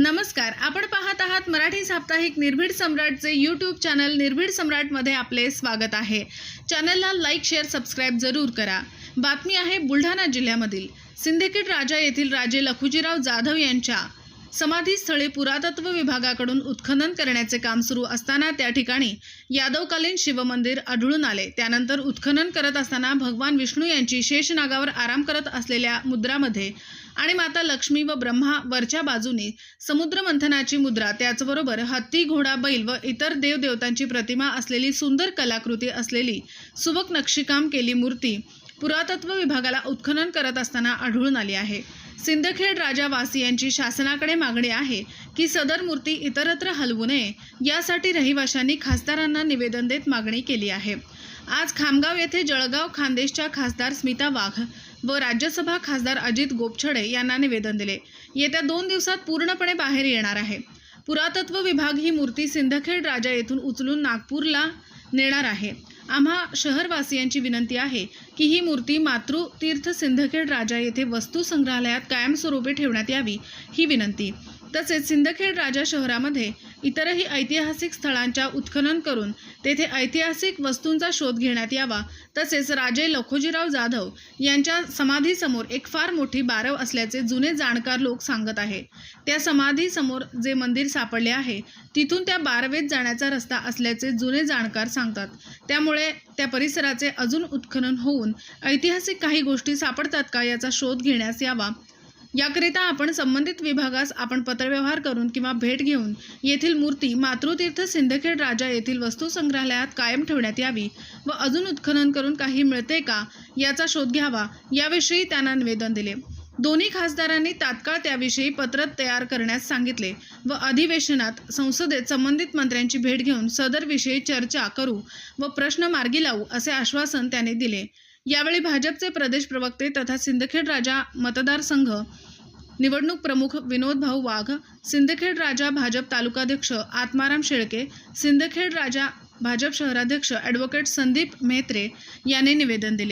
नमस्कार आपण पाहत आहात मराठी साप्ताहिक निर्भीड सम्राटचे यूट्यूब चॅनल निर्भीड सम्राटमध्ये आपले स्वागत आहे. चॅनलला लाईक शेअर सबस्क्राईब जरूर करा. बातमी आहे बुलढाणा जिल्ह्यामधील. सिंदखेड राजा येथील राजे लखुजीराव जाधव यांच्या समाधीस्थळी पुरातत्व विभागाकडून उत्खनन करण्याचे काम सुरू असताना त्या ठिकाणी यादवकालीन शिवमंदिर आढळून आले. त्यानंतर उत्खनन करत असताना भगवान विष्णू यांची शेषनागावर आराम करत असलेल्या मुद्रामध्ये आणि माता लक्ष्मी व ब्रह्मा वरच्या बाजूने समुद्रमंथनाची मुद्रा त्याचबरोबर हत्ती घोडा बैल व इतर देवदेवतांची प्रतिमा असलेली सुंदर कलाकृती असलेली सुबक नक्षीकाम केली मूर्ती पुरातत्व विभागाला उत्खनन करत असताना आढळून आली आहे. सिंदखेड राजावासियांची शासनाकडे मागणी आहे की सदर मूर्ती इतरत्र हलवू नये. यासाठी रहिवाशांनी खासदारांना निवेदन देत मागणी केली आहे. आज खामगाव येथे जळगाव खानदेशच्या खासदार स्मिता वाघ व राज्यसभा खासदार अजित गोपछडे यांना निवेदन दिले. येत्या दोन दिवसात पूर्णपणे बाहेर येणार आहे. पुरातत्व विभाग ही मूर्ती सिंदखेड राजा येथून उचलून नागपूरला नेणार आहे. आम्हा शहरवासियांची विनंती आहे की ही मूर्ती मातृतीर्थ सिंदखेड राजा येथे वस्तू संग्रहालयात कायमस्वरूपी ठेवण्यात यावी ही विनंती. तसेच सिंदखेड राजा शहरामध्ये इतरही ऐतिहासिक स्थळांच्या उत्खनन करून तेथे ऐतिहासिक वस्तूंचा शोध घेण्यात यावा. तसेच राजे लखोजीराव जाधव यांच्या समाधीसमोर एक फार मोठी बारव असल्याचे जुने जाणकार लोक सांगत आहे त्या समाधीसमोर जे मंदिर सापडले आहे तिथून त्या बारवेत जाण्याचा रस्ता असल्याचे जुने जाणकार सांगतात. त्यामुळे त्या परिसराचे अजून उत्खनन होऊन ऐतिहासिक काही गोष्टी सापडतात का याचा शोध घेण्यास यावा याकरिता आपण संबंधित विभागास आपण पत्रव्यवहार करून किंवा भेट घेऊन येथील मूर्ती मातृतीर्थ सिंदखेड राजा येथील वस्तू संग्रहालयात कायम ठेवण्यात यावी व अजून उत्खनन करून काही मिळते का याचा शोध घ्यावा याविषयी त्यांना निवेदन दिले. दोन्ही खासदारांनी तात्काळ त्याविषयी पत्र तयार करण्यास सांगितले व अधिवेशनात संसदेत संबंधित मंत्र्यांची भेट घेऊन सदरविषयी चर्चा करू व प्रश्न मार्गी लावू असे आश्वासन त्यांनी दिले. यावेळी भाजपचे प्रदेश प्रवक्ते तथा सिंदखेड राजा मतदारसंघ निवडणूक प्रमुख विनोद भाऊ वाघ सिंदखेड राजा भाजप तालुकाध्यक्ष आत्माराम शेळके सिंदखेड राजा भाजप शहराध्यक्ष ॲडव्होकेट संदीप मेत्रे यांनी निवेदन दिले.